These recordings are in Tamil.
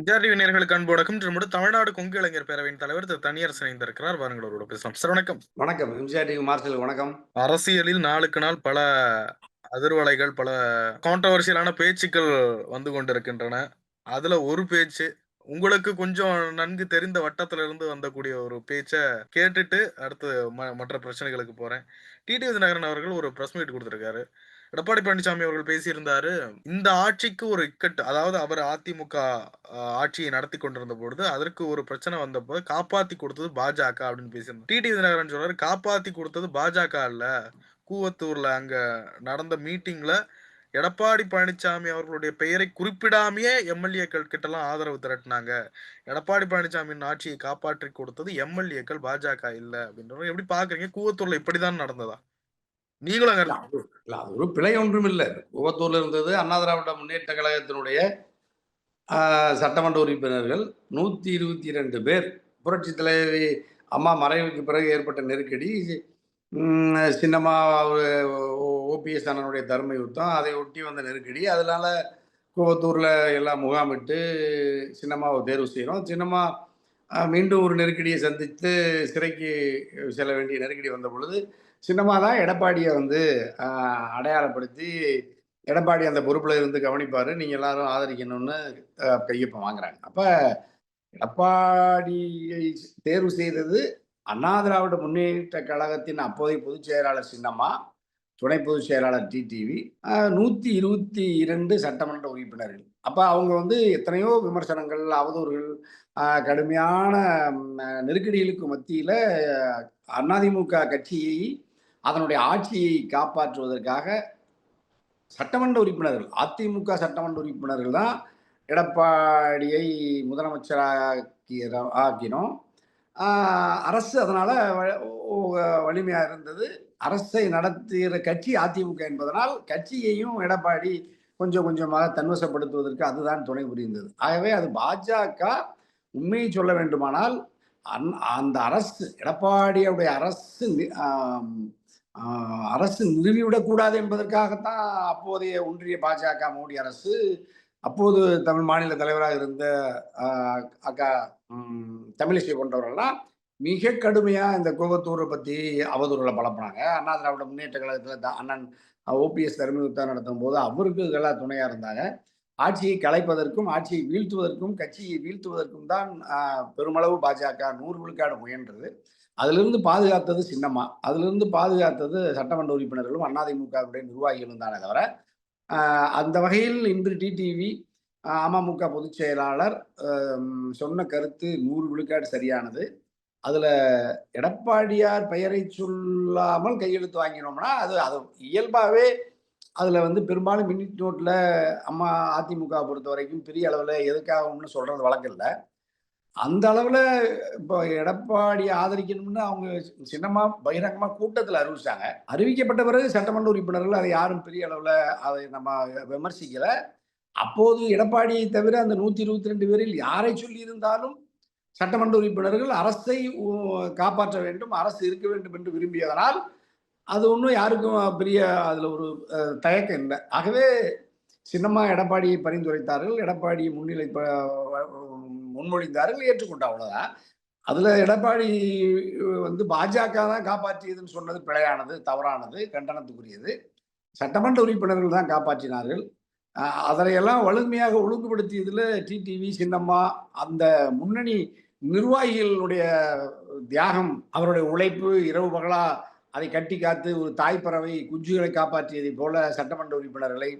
வித்யார்த்தி நேர்களுக்கு அன்பு வணக்கம். நம்முடைய தமிழ்நாடு கொங்கு இளைஞர் பேரவையின் தலைவர் திரு தனியரசன் இணைந்திருக்கிறார். வாருங்கள் அவரோட பேசலாம். சார் வணக்கம். வணக்கம். எம்ஜிஆர் டிவி மார்ஷல் வணக்கம். அரசியலில் நாளுக்கு நாள் பல அதிர்வலைகள் பல கான்ட்ரவர்சியலான பேச்சுக்கள் வந்து கொண்டிருக்கின்றன. அதுல ஒரு பேச்சு உங்களுக்கு கொஞ்சம் நன்கு தெரிந்த வட்டத்துல இருந்து வந்தக்கூடிய ஒரு பேச்சை கேட்டுட்டு அடுத்து மற்ற பிரச்சனைகளுக்கு போறேன். டிடி விதிநகரன் அவர்கள் ஒரு பிரஸ் மீட் கொடுத்திருக்காரு. எடப்பாடி பழனிசாமி அவர்கள் பேசியிருந்தாரு இந்த ஆட்சிக்கு ஒரு இக்கட்டு அதாவது அவர் அதிமுக ஆட்சியை நடத்தி கொண்டிருந்த பொழுது அதற்கு ஒரு பிரச்சனை வந்தபோது காப்பாத்தி கொடுத்தது பாஜக அப்படின்னு பேசியிருந்தார். டிடி தினகரன் சொல்றாரு காப்பாத்தி கொடுத்தது பாஜக இல்ல கூவத்தூர்ல அங்க நடந்த மீட்டிங்ல எடப்பாடி பழனிசாமி அவர்களுடைய பெயரை குறிப்பிடாமையே எம்எல்ஏக்கள் கிட்டலாம் ஆதரவு திரட்டினாங்க. எடப்பாடி பழனிசாமியின் ஆட்சியை காப்பாற்றி கொடுத்தது எம்எல்ஏக்கள் பாஜக இல்லை அப்படின்ற எப்படி பாக்குறீங்க? கூவத்தூர்ல இப்படிதான் நடந்ததா? நீங்களும் அங்க இல்ல, அது- ஒரு பிழை ஒன்றும் இல்லை. குவத்தூர்ல இருந்தது அண்ணா திராவிட முன்னேற்ற கழகத்தினுடைய சட்டமன்ற உறுப்பினர்கள் நூத்தி இருபத்தி ரெண்டு பேர். புரட்சி தலைவி அம்மா மறைவுக்கு பிறகு ஏற்பட்ட நெருக்கடி. சின்னம்மா ஓபிஎஸ் அண்ணனுடைய தர்ம யுத்தம் அதை ஒட்டி வந்த நெருக்கடி. அதனால குவத்தூர்ல எல்லாம் முகாமிட்டு சின்னம்மாவை தேர்வு செய்யணும் சின்னம்மா மீண்டும் ஒரு நெருக்கடியை சந்தித்து சிறைக்கு செல்ல வேண்டிய நெருக்கடி வந்த பொழுது சின்னமாக தான் எடப்பாடியை வந்து அடையாளப்படுத்தி எடப்பாடி அந்த பொறுப்பில் இருந்து கவனிப்பார். நீங்கள் எல்லாரும் ஆதரிக்கணும்னு கையொப்பம் வாங்குறாங்க. அப்போ எடப்பாடியை தேர்வு செய்தது அண்ணா திராவிட முன்னேற்ற கழகத்தின் அப்போதைய பொதுச் செயலாளர் சின்னம்மா துணை பொதுச் செயலாளர் டிடிவி நூற்றி இருபத்தி இரண்டு சட்டமன்ற உறுப்பினர்கள். அப்போ அவங்க வந்து எத்தனையோ விமர்சனங்கள் அவதூறுகள் கடுமையான நெருக்கடிகளுக்கு மத்தியில் அதிமுக கட்சியை அதனுடைய ஆட்சியை காப்பாற்றுவதற்காக சட்டமன்ற உறுப்பினர்கள் அதிமுக சட்டமன்ற உறுப்பினர்கள் தான் எடப்பாடியை முதலமைச்சராக்கி ஆக்கினோம். அரசு அதனால் வலிமையாக இருந்தது. அரசை நடத்துகிற கட்சி அதிமுக என்பதனால் கட்சியையும் எடப்பாடி கொஞ்சம் கொஞ்சமாக தன்வசப்படுத்துவதற்கு அதுதான் துணை புரிந்தது. ஆகவே அது பாஜக உண்மையை சொல்ல வேண்டுமானால் அந்- அந்த அரசு எடப்பாடியுடைய அரசு அரசு நிறுவிவிடக்கூடாது என்பதற்காகத்தான் அப்போதைய ஒன்றிய பாஜக மோடி அரசு அப்போது தமிழ் மாநில தலைவராக இருந்த அக்கா தமிழிசை போன்றவர்கள்லாம் மிக கடுமையாக இந்த கோபத்தூரை பற்றி அவதூறுகளை பலப்பினாங்க அண்ணா திராவிட முன்னேற்ற கழகத்தில் த- அண்ணன் ஓபிஎஸ் தர்மயுத்தம் நடத்தும் போது அவருக்கு இதெல்லாம் துணையாக இருந்தாங்க. ஆட்சியை கலைப்பதற்கும் ஆட்சியை வீழ்த்துவதற்கும் கட்சியை வீழ்த்துவதற்கும் தான் பெருமளவு பாஜக நூறு விழுக்காடு முயன்றது. அதிலிருந்து பாதுகாத்தது சின்னம்மா. அதிலிருந்து பாதுகாத்தது சட்டமன்ற உறுப்பினர்களும் அதிமுகவுடைய நிர்வாகிகளும் தானே தவிர அந்த வகையில் இன்று டிடிவி அமமுக பொதுச் செயலாளர் சொன்ன கருத்து நூறு விழுக்காடு சரியானது. அதுல எடப்பாடியார் பெயரை சொல்லாமல் கையெழுத்து வாங்கினோம்னா அது அது இயல்பாகவே அதில் வந்து பெரும்பாலும் மினிட் நோட்டில் அம்மா அதிமுக பொறுத்த வரைக்கும் பெரிய அளவில் எதுக்காகும்னு சொல்கிறது வழக்கம் இல்லை. அந்த அளவில் இப்போ எடப்பாடி ஆதரிக்கணும்னு அவங்க சின்னமாக பகிரங்கமாக கூட்டத்தில் அறிவிச்சாங்க. அறிவிக்கப்பட்ட பிறகு சட்டமன்ற உறுப்பினர்கள் அதை யாரும் பெரிய அளவில் அதை நம்ம விமர்சிக்கலை. அப்போது எடப்பாடியை தவிர அந்த நூற்றி இருபத்தி ரெண்டு பேரில் யாரை சொல்லி இருந்தாலும் சட்டமன்ற உறுப்பினர்கள் அரசை காப்பாற்ற வேண்டும் அரசு இருக்க வேண்டும் என்று விரும்பியதனால் அது ஒன்றும் யாருக்கும் பெரிய அதில் ஒரு தயக்கம் இல்லை. ஆகவே சின்னம்மா எடப்பாடியை பரிந்துரைத்தார்கள். எடப்பாடியை முன்னிலை முன்மொழிந்தார்கள் ஏற்றுக்கொண்ட அவ்வளவுதான். அதுல எடப்பாடி வந்து பாஜக தான் காப்பாற்றியதுன்னு சொன்னது பிழையானது தவறானது கண்டனத்துக்குரியது. சட்டமன்ற உறுப்பினர்கள் தான் காப்பாற்றினார்கள். அதனையெல்லாம் வலிமையாக ஒழுங்குபடுத்தியதுல டிடிவி சின்னம்மா அந்த முன்னணி நிர்வாகிகளுடைய தியாகம் அவருடைய உழைப்பு இரவு பகலா அதை கட்டி காத்து ஒரு தாய்ப்பறவை குஞ்சுகளை காப்பாற்றியதை போல சட்டமன்ற உறுப்பினர்களை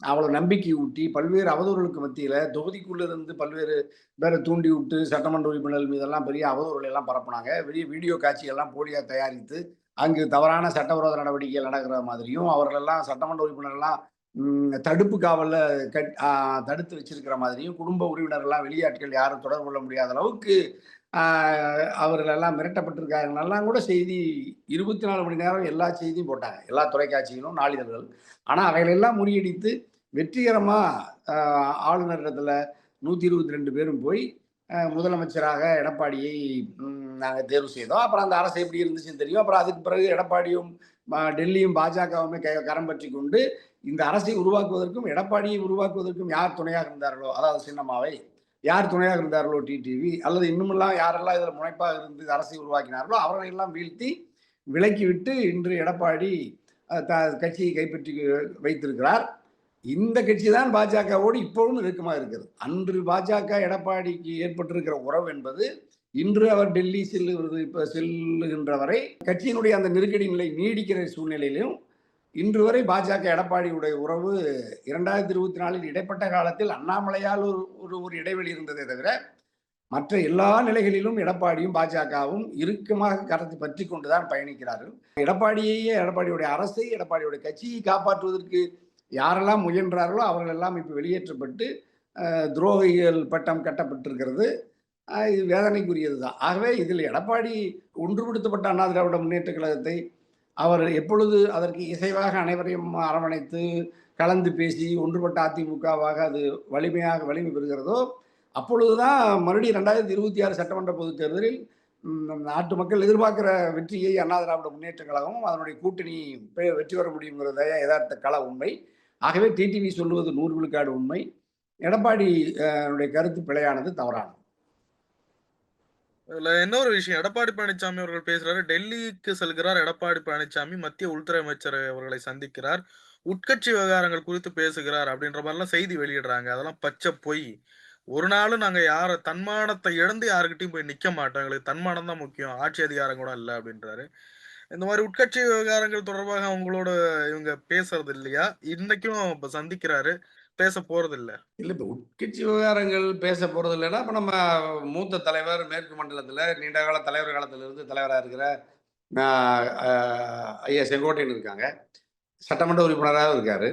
அவளை நம்பிக்கை ஊட்டி பல்வேறு அவதூறுகளுக்கு மத்தியில தொகுதிக்குள்ள இருந்து பல்வேறு பேரை தூண்டி விட்டு சட்டமன்ற உறுப்பினர்கள் மீதெல்லாம் பெரிய அவதூறுகளை எல்லாம் பரப்புனாங்க. பெரிய வீடியோ காட்சிகள்லாம் போலியா தயாரித்து அங்கு தவறான சட்டவிரோத நடவடிக்கைகள் நடக்கிற மாதிரியும் அவர்களெல்லாம் சட்டமன்ற உறுப்பினர்கள்லாம் தடுப்பு காவலில் கட் தடுத்து வச்சிருக்கிற மாதிரியும் குடும்ப உறவினர்கள்லாம் வெளியாட்கள் யாரும் தொடர்பு கொள்ள முடியாத அளவுக்கு அவர்களெல்லாம் அவர்கள் எல்லாம் மிரட்டப்பட்டிருக்காங்கலாம் கூட செய்தி இருபத்தி நாலு மணி நேரம் எல்லா செய்தியும் போட்டாங்க. எல்லா தொலைக்காட்சிகளும் நாளிதழ்கள். ஆனால் அவைகளெல்லாம் முறியடித்து வெற்றிகரமாக ஆளுநரிடத்தில் நூற்றி இருபத்தி ரெண்டு பேரும் போய் முதலமைச்சராக எடப்பாடியை நாங்கள் தேர்வு செய்தோம். அப்புறம் அந்த அரசு எப்படி இருந்துச்சுன்னு தெரியும். அப்புறம் அதுக்கு பிறகு எடப்பாடியும் டெல்லியும் பாஜகவுமே கை கரம் பற்றி கொண்டு இந்த அரசை உருவாக்குவதற்கும் எடப்பாடியை உருவாக்குவதற்கும் யார் துணையாக இருந்தார்களோ அதாவது சின்னம்மாவை யார் துணையாக இருந்தார்களோ டிடிவி அல்லது இன்னுமெல்லாம் யாரெல்லாம் இதில் முனைப்பாக இருந்து அரசை உருவாக்கினார்களோ அவர்களை எல்லாம் வீழ்த்தி விலக்கிவிட்டு இன்று எடப்பாடி த- கட்சியை கைப்பற்றி வைத்திருக்கிறார். இந்த கட்சி தான் பாஜகவோடு இப்பொழுதும் நெருக்கமாக இருக்கிறது. அன்று பாஜக எடப்பாடிக்கு ஏற்பட்டிருக்கிற உறவு என்பது இன்று அவர் டெல்லி செல்லுகிறது இப்போ செல்லுகின்ற வரை கட்சியினுடைய அந்த நெருக்கடி நிலை நீடிக்கிற சூழ்நிலையிலும் இன்று வரை பாஜக எடப்பாடியுடைய உறவு இரண்டாயிரத்தி இருபத்தி நாலில் இடைப்பட்ட காலத்தில் அண்ணாமலையால் ஒரு ஒரு ஒரு இடைவெளி இருந்ததை தவிர மற்ற எல்லா நிலைகளிலும் எடப்பாடியும் பாஜகவும் இறுக்கமாக கருத்து பற்றி கொண்டுதான் பயணிக்கிறார்கள். எடப்பாடியையே எடப்பாடியுடைய அரசை எடப்பாடியுடைய கட்சியை காப்பாற்றுவதற்கு யாரெல்லாம் முயன்றார்களோ அவர்கள் எல்லாம் இப்போ வெளியேற்றப்பட்டு துரோகிகள் பட்டம் கட்டப்பட்டிருக்கிறது. இது வேதனைக்குரியது தான் ஆகவே இதில் எடப்பாடி ஒன்றுபடுத்தப்பட்ட அண்ணா திராவிட முன்னேற்ற கழகத்தை அவர் எப்பொழுது அதற்கு இசைவாக அனைவரையும் அரவணைத்து கலந்து பேசி ஒன்றுபட்ட அதிமுகவாக அது வலிமையாக வலிமை பெறுகிறதோ அப்பொழுதுதான் மறுபடியும் ரெண்டாயிரத்தி இருபத்தி ஆறு சட்டமன்ற பொதுத் தேர்தலில் நாட்டு மக்கள் எதிர்பார்க்கிற வெற்றியை அண்ணா திராவிட முன்னேற்ற கழகமும் அதனுடைய கூட்டணி பெ- வெற்றி பெற முடியுங்கிறத யதார்த்த கள உண்மை. ஆகவே டிடிவி சொல்லுவது நூறு விழுக்காடு உண்மை. எடப்பாடி கருத்து பிழையானது தவறானது. இதுல இன்னொரு விஷயம்? எடப்பாடி பழனிசாமி அவர்கள் பேசுறாரு டெல்லிக்கு செல்கிறார் எடப்பாடி பழனிசாமி மத்திய உள்துறை அமைச்சர் அவர்களை சந்திக்கிறார் உட்கட்சி விவகாரங்கள் குறித்து பேசுகிறார் அப்படின்ற மாதிரிலாம் செய்தி வெளியிடுறாங்க. அதெல்லாம் பச்சை பொய். ஒரு நாளும் நாங்க யார தன்மானத்தை இழந்து யாருக்கிட்டையும் போய் நிக்க மாட்டோம். எங்களுக்கு தன்மானம் தான் முக்கியம். ஆட்சி அதிகாரம் கூட இல்லை அப்படின்றாரு. இந்த மாதிரி உட்கட்சி விவகாரங்கள் தொடர்பாக அவங்களோட இவங்க பேசுறது இல்லையா? இன்னைக்கும் இப்ப சந்திக்கிறாரு. பேச போறது இல்ல இல்லை இப்போ உட்கட்சி விவகாரங்கள் பேச போகிறது இல்லைன்னா இப்போ நம்ம மூத்த தலைவர் மேற்கு மண்டலத்தில் நீண்ட கால தலைவர் காலத்திலிருந்து தலைவராக இருக்கிற ஐயா செங்கோட்டையன் இருக்காங்க. சட்டமன்ற உறுப்பினராக இருக்கார்.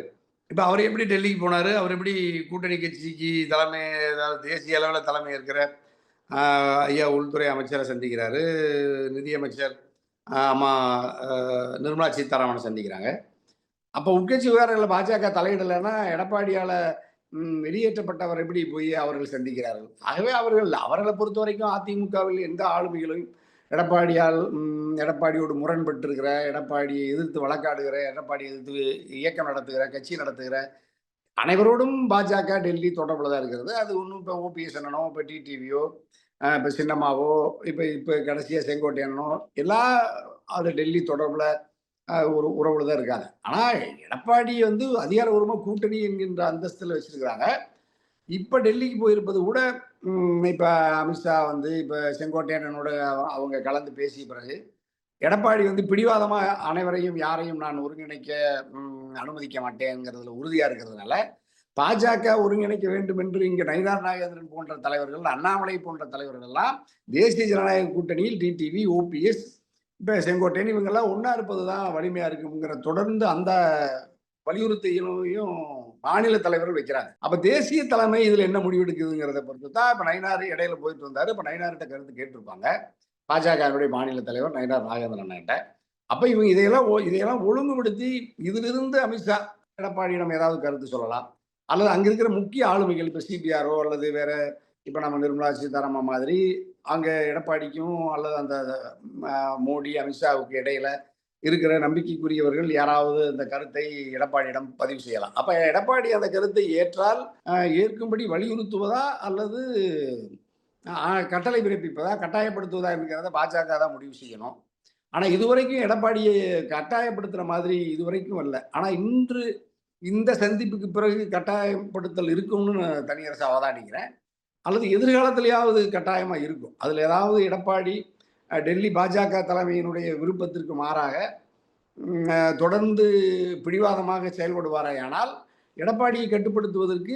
இப்போ அவர் எப்படி டெல்லிக்கு போனார்? அவர் எப்படி கூட்டணி கட்சிக்கு தலைமை அதாவது தேசிய அளவில் தலைமை இருக்கிற ஐயா உள்துறை அமைச்சரை சந்திக்கிறாரு நிதியமைச்சர் ஆஹ், நிர்மலா சீதாராமனை சந்திக்கிறாங்க. அப்போ உட்கட்சி விவகாரங்களில் பாஜக தலையிடலைன்னா எடப்பாடியால் வெளியேற்றப்பட்டவர் எப்படி போய் அவர்கள் சந்திக்கிறார்கள்? ஆகவே அவர்கள் அவர்களை பொறுத்த வரைக்கும் அதிமுகவில் எந்த ஆளுமைகளையும் எடப்பாடியால் எடப்பாடியோடு முரண்பட்டிருக்கிற எடப்பாடியை எதிர்த்து வழக்காடுகிற எடப்பாடியை எதிர்த்து இயக்கம் நடத்துகிற கட்சி நடத்துகிற அனைவரோடும் பாஜக டெல்லி தொடர்பில் தான் இருக்கிறது. அது ஒன்றும் இப்போ ஓபிஎஸ் அண்ணனோ இப்போ டிடிவியோ இப்போ சின்னம்மாவோ இப்போ இப்போ கடைசியாக செங்கோட்டையனோ எல்லா அது டெல்லி தொடர்பில் ஒரு உறவுல தான் இருக்காங்க. ஆனால் எடப்பாடி வந்து அதிகாரபூர்வமாக கூட்டணி என்கின்ற அந்தஸ்தில் வச்சிருக்கிறாங்க. இப்போ டெல்லிக்கு போயிருப்பது கூட இப்போ அமித்ஷா வந்து இப்போ செங்கோட்டையனோட அவங்க கலந்து பேசிய பிறகு எடப்பாடி வந்து பிடிவாதமாக அனைவரையும் யாரையும் நான் ஒருங்கிணைக்க அனுமதிக்க மாட்டேங்கிறதுல உறுதியாக இருக்கிறதுனால பாஜக ஒருங்கிணைக்க வேண்டும் என்று இங்கே நயினார் நாகேந்திரன் போன்ற தலைவர்கள் அண்ணாமலை போன்ற தலைவர்கள் எல்லாம் தேசிய ஜனநாயக கூட்டணியில் டிடிவி ஓபிஎஸ் இப்போ செங்கோட்டையன் இவங்கெல்லாம் ஒன்றா இருப்பது தான் வலிமையாக இருக்குங்கிற தொடர்ந்து அந்த வலியுறுத்தியும் மாநில தலைவர்கள் வைக்கிறாங்க. அப்போ தேசிய தலைமை இதில் என்ன முடிவெடுக்குதுங்கிறத பொறுத்து தான் இப்போ நயினார் இடையில போயிட்டு வந்தார். இப்போ நயினார்கிட்ட கருத்து கேட்டிருப்பாங்க. பாஜகவுடைய மாநில தலைவர் நயினார் நாகேந்திரன் கிட்ட அப்போ இவங்க இதையெல்லாம் இதையெல்லாம் ஒழுங்குபடுத்தி இதிலிருந்து அமித்ஷா எடப்பாடியிடம் ஏதாவது கருத்து சொல்லலாம். அல்லது அங்கே இருக்கிற முக்கிய ஆளுமைகள் இப்போ சிபிஆரோ அல்லது வேற இப்போ நம்ம நிர்மலா சீதாராமன் மாதிரி அங்கே எடப்பாடிக்கும் அல்லது அந்த மோடி அமித்ஷாவுக்கு இடையில இருக்கிற நம்பிக்கைக்குரியவர்கள் யாராவது அந்த கருத்தை எடப்பாடியிடம் பதிவு செய்யலாம். அப்ப எடப்பாடி அந்த கருத்தை ஏற்றால் ஏற்கும்படி வலியுறுத்துவதா அல்லது கட்டளை பிறப்பிப்பதா கட்டாயப்படுத்துவதா என்கிறத பாஜக தான் முடிவு செய்யணும். ஆனா இதுவரைக்கும் எடப்பாடியை கட்டாயப்படுத்துற மாதிரி இதுவரைக்கும் இல்லை ஆனா இன்று இந்த சந்திப்புக்கு பிறகு கட்டாயப்படுத்தல் இருக்கும்னு நான் தனியரசு அவதானிக்கிறேன். அல்லது எதிர்காலத்திலேயாவது கட்டாயமா இருக்கும். அதுல ஏதாவது எடப்பாடி டெல்லி பாஜக தலைமையினுடைய விருப்பத்திற்கு மாறாக தொடர்ந்து பிடிவாதமாக செயல்படுவாரேயானால் எடப்பாடியை கட்டுப்படுத்துவதற்கு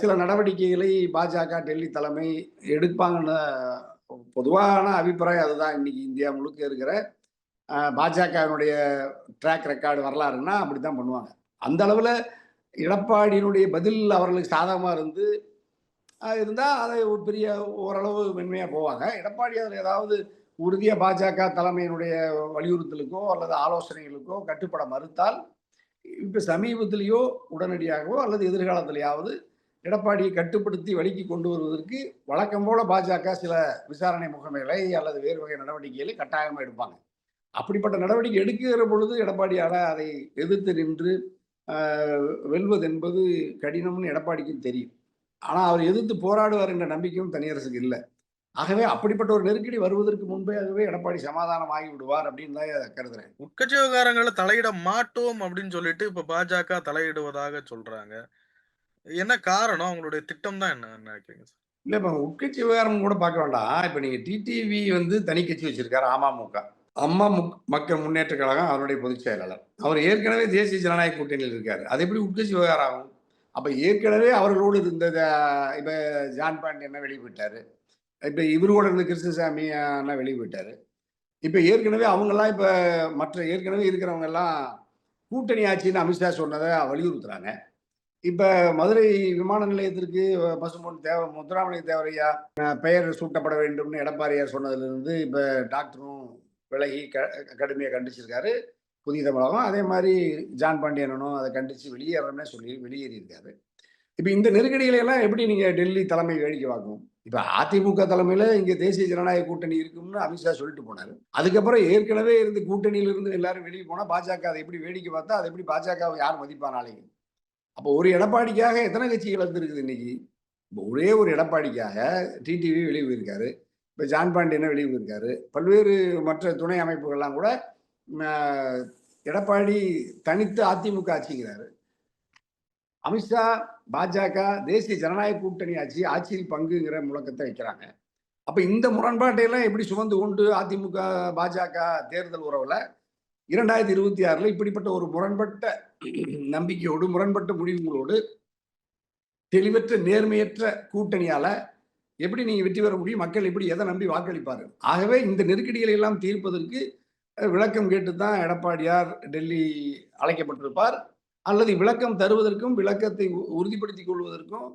சில நடவடிக்கைகளை பாஜக டெல்லி தலைமை எடுப்பாங்கன்னு பொதுவான அபிப்பிராயம் அதுதான். இன்னைக்கு இந்தியா முழுக்க இருக்கிற பாஜகவினுடைய ட்ராக் ரெக்கார்டு வரலாறுன்னா அப்படித்தான் பண்ணுவாங்க. அந்த அளவில் எடப்பாடியினுடைய பதில் அவர்களுக்கு சாதகமாக இருந்து இருந்தால் அதை ஒரு பெரிய ஓரளவு மென்மையாக போவாங்க. எடப்பாடி அதில் ஏதாவது உறுதியாக பாஜக தலைமையினுடைய வலியுறுத்தலுக்கோ அல்லது ஆலோசனைகளுக்கோ கட்டுப்பட மறுத்தால் இப்போ சமீபத்திலேயோ உடனடியாகவோ அல்லது எதிர்காலத்திலேயாவது எடப்பாடியை கட்டுப்படுத்தி வழிக்கு கொண்டு வருவதற்கு வழக்கம் போல பாஜக சில விசாரணை முகமைகளை அல்லது வேறு வகை நடவடிக்கைகளை கட்டாயமாக எடுப்பாங்க. அப்படிப்பட்ட நடவடிக்கை எடுக்கிற பொழுது எடப்பாடியால் அதை எதிர்த்து நின்று வெல்வதென்பது வெல்வது என்பது கடினம்னு எடப்பாடிக்கும் தெரியும். ஆனா அவர் எதிர்த்து போராடுவார் என்ற நம்பிக்கையும் தனியரசுக்கு இல்லை. ஆகவே அப்படிப்பட்ட ஒரு நெருக்கடி வருவதற்கு முன்பேயாகவே எடப்பாடி சமாதானம் ஆகி விடுவார் அப்படின்னு தான் கருதுறேன். உட்கட்சி விவகாரங்களை தலையிட மாட்டோம் அப்படின்னு சொல்லிட்டு இப்ப பாஜக தலையிடுவதாக சொல்றாங்க. என்ன காரணம்? அவங்களுடைய திட்டம் தான் என்ன நினைக்கிறீங்க சார்? இல்ல இப்ப உட்கட்சி விவகாரம் கூட பார்க்க வேண்டாம். இப்ப நீங்க டிடிவி வந்து தனி கட்சி வச்சிருக்காரு அமமுக. அம்மா முக்- மக்கள் முன்னேற்ற கழகம் அவருடைய பொதுச் செயலாளர். அவர் ஏற்கனவே தேசிய ஜனநாயக கூட்டணியில் இருக்காரு. அது எப்படி உட்கட்சி விவகாரம் ஆகும்? அப்போ ஏற்கனவே அவர்களோடு இருந்த இப்போ ஜான் பாண்டியன் வெளியே போயிட்டாரு இப்போ இவரு இருந்த கிருஷ்ணசாமி அண்ணா வெளியே இப்போ ஏற்கனவே அவங்கெல்லாம் இப்போ மற்ற ஏற்கனவே இருக்கிறவங்க எல்லாம் கூட்டணி ஆட்சின்னு அமித்ஷா சொன்னதை வலியுறுத்துறாங்க. இப்போ மதுரை விமான நிலையத்திற்கு பசும்பொன் தேவ முத்துராமலிங்க தேவரையா பெயர் சூட்டப்பட வேண்டும்னு எடப்பாடியார் சொன்னதிலிருந்து இப்போ டாக்டரும் விலகி க கடுமையாக கண்டிச்சிருக்காரு. புதிய தமிழகம் அதே மாதிரி ஜான் பாண்டியனும் அதை கண்டிச்சு வெளியேறணும்னே சொல்லி வெளியேறியிருக்காரு. இப்போ இந்த நெருக்கடிகளையெல்லாம் எப்படி நீங்கள் டெல்லி தலைமை வேடிக்கை பார்க்கும் இப்போ அதிமுக தலைமையில் இங்கே தேசிய ஜனநாயக கூட்டணி இருக்கும்னு அமித்ஷா சொல்லிட்டு போனார். அதுக்கப்புறம் ஏற்கனவே இருந்து கூட்டணியில இருந்து எல்லாரும் வெளியே போனால் பாஜக அதை எப்படி வேடிக்கை பார்த்தா அதை எப்படி பாஜகவை யார் மதிப்பா நாளைக்கு? அப்போ ஒரு எடப்பாடிக்காக எத்தனை கட்சிகள் வந்துருக்குது இன்னைக்கு? இப்போ ஒரே ஒரு எடப்பாடிக்காக டிடிவி வெளியே போயிருக்காரு இப்போ ஜான் பாண்டியனை வெளியே போயிருக்காரு பல்வேறு மற்ற துணை அமைப்புகள்லாம் கூட எடப்பாடி தனித்து அதிமுக ஆட்சிங்கிறாரு. அமித்ஷா பாஜக தேசிய ஜனநாயக கூட்டணி ஆட்சி ஆட்சியில் பங்குங்கிற முழக்கத்தை வைக்கிறாங்க. அப்போ இந்த முரண்பாட்டையெல்லாம் எப்படி சுமந்து கொண்டு அதிமுக பாஜக தேர்தல் உறவில் இரண்டாயிரத்தி இருபத்தி ஆறில் இப்படிப்பட்ட ஒரு முரண்பட்ட நம்பிக்கையோடு முரண்பட்ட முடிவுகளோடு தெளிவற்ற நேர்மையற்ற கூட்டணியால் எப்படி நீங்கள் வெற்றி பெற முடியும் மக்கள் எப்படி எதை நம்பி வாக்களிப்பார்கள் ஆகவே இந்த நெருக்கடிகளை எல்லாம் தீர்ப்பதற்கு விளக்கம் கேட்டு தான் எடப்பாடியார் டெல்லி அழைக்கப்பட்டிருப்பார். அல்லது விளக்கம் தருவதற்கும் விளக்கத்தை உ- உறுதிப்படுத்திக் கொள்வதற்கும்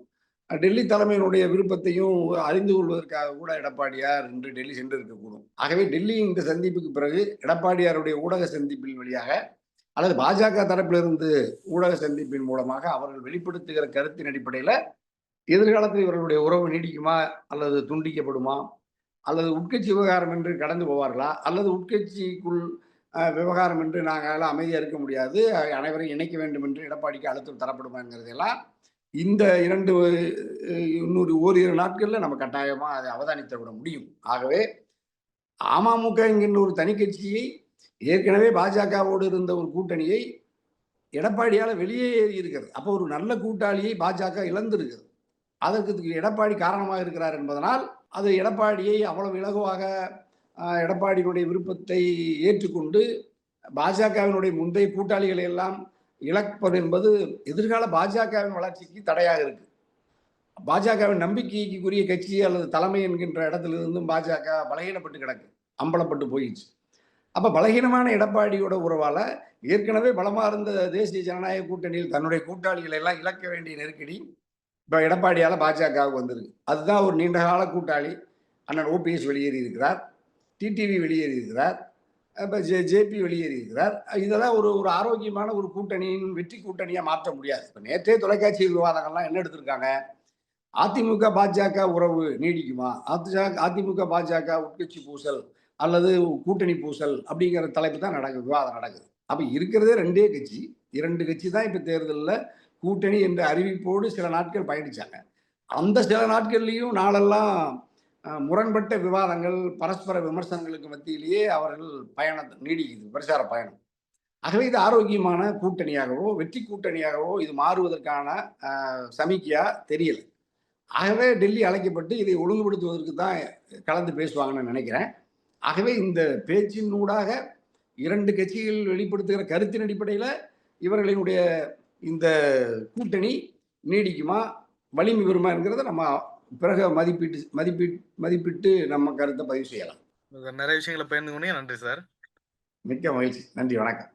டெல்லி தலைமையினுடைய விருப்பத்தையும் அறிந்து கொள்வதற்காக கூட எடப்பாடியார் இன்று டெல்லி சென்றிருக்கக்கூடும். ஆகவே டெல்லி இந்த சந்திப்புக்கு பிறகு எடப்பாடியாருடைய ஊடக சந்திப்பின் வழியாக அல்லது பாஜக தரப்பிலிருந்து ஊடக சந்திப்பின் மூலமாக அவர்கள் வெளிப்படுத்துகிற கருத்தின் அடிப்படையில் எதிர்காலத்தில் இவர்களுடைய உறவு நீடிக்குமா அல்லது துண்டிக்கப்படுமா அல்லது உட்கட்சி விவகாரம் என்று கடந்து போவார்களா? அல்லது உட்கட்சிக்குள் விவகாரம் என்று நாங்கள் அமைதியாக இருக்க முடியாது. அனைவரையும் இணைக்க வேண்டும் என்று எடப்பாடிக்கு அழுத்தம் தரப்படுமாங்கிறதெல்லாம் இந்த இரண்டு இன்னொரு ஓரிரு நாட்களில் நம்ம கட்டாயமாக அதை அவதானித்து விட முடியும். ஆகவே அமமுக என்கின்ற ஒரு தனி கட்சியை ஏற்கனவே பாஜகவோடு இருந்த ஒரு கூட்டணியை எடப்பாடியால் வெளியே இருக்கிறது. அப்போ ஒரு நல்ல கூட்டாளியை பாஜக இழந்திருக்கிறது. அதற்கு எடப்பாடி காரணமாக இருக்கிறார் என்பதனால் அது எடப்பாடியை அவ்வளவு இலகுவாக எடப்பாடியினுடைய விருப்பத்தை ஏற்றுக்கொண்டு பாஜகவினுடைய முந்தைய கூட்டாளிகளை எல்லாம் இழப்பது என்பது எதிர்கால பாஜகவின் வளர்ச்சிக்கு தடையாக இருக்கு. பாஜகவின் நம்பிக்கைக்குரிய கட்சி அல்லது தலைமை என்கின்ற இடத்திலிருந்தும் பாஜக பலகீனப்பட்டு கிடக்கு அம்பலப்பட்டு போயிடுச்சு. அப்ப பலகீனமான எடப்பாடியோட உறவால ஏற்கனவே பலமா இருந்த தேசிய ஜனநாயக கூட்டணியில் தன்னுடைய கூட்டாளிகளை எல்லாம் இழக்க வேண்டிய நெருக்கடி இப்போ எடப்பாடியால் பாஜகவுக்கு வந்திருக்கு. அதுதான் ஒரு நீண்ட கால கூட்டாளி. அண்ணன் ஓபிஎஸ் வெளியேறி இருக்கிறார். டிடிவி வெளியேறி இருக்கிறார். இப்போ ஜே ஜேபி வெளியேறி இருக்கிறார். இதெல்லாம் ஒரு ஒரு ஆரோக்கியமான ஒரு கூட்டணியின் வெற்றி கூட்டணியாக மாற்ற முடியாது. இப்போ நேற்றே தொலைக்காட்சி விவாதங்கள்லாம் என்ன எடுத்திருக்காங்க? அதிமுக பாஜக உறவு நீடிக்குமா? அதிமுக அதிமுக பாஜக உட்கட்சி பூசல் அல்லது கூட்டணி பூசல் அப்படிங்கிற தலைப்பு தான் நடக்குது விவாதம் நடக்குது. அப்போ இருக்கிறதே ரெண்டே கட்சி. இரண்டு கட்சி தான் இப்போ தேர்தலில் கூட்டணி என்ற அறிவிப்போடு சில நாட்கள் பயணிச்சாங்க. அந்த சில நாட்கள்லையும் நாளெல்லாம் முரண்பட்ட விவாதங்கள் பரஸ்பர விமர்சனங்களுக்கு மத்தியிலேயே அவர்கள் பயணம் நீடிக்குது பிரச்சார பயணம். ஆகவே இது ஆரோக்கியமான கூட்டணியாகவோ வெற்றி கூட்டணியாகவோ இது மாறுவதற்கான சமிக்கையா தெரியல. ஆகவே டெல்லி அழைக்கப்பட்டு இதை ஒழுங்குபடுத்துவதற்கு தான் கலந்து பேசுவாங்கன்னு நினைக்கிறேன். ஆகவே இந்த பேச்சினூடாக இரண்டு கட்சிகள் வெளிப்படுத்துகிற கருத்தின் அடிப்படையில் இவர்களினுடைய இந்த கூட்டணி நீடிக்குமா? வலிமை பெறுமா என்கிறத நம்ம பிறகு மதிப்பீட்டு மதிப்பீட்டு மதிப்பிட்டு நம்ம கருத்தை பதிவு செய்யலாம். நிறைய விஷயங்களை பகிர்ந்து கொண்டீங்க நன்றி சார். மிக்க மகிழ்ச்சி. நன்றி. வணக்கம்.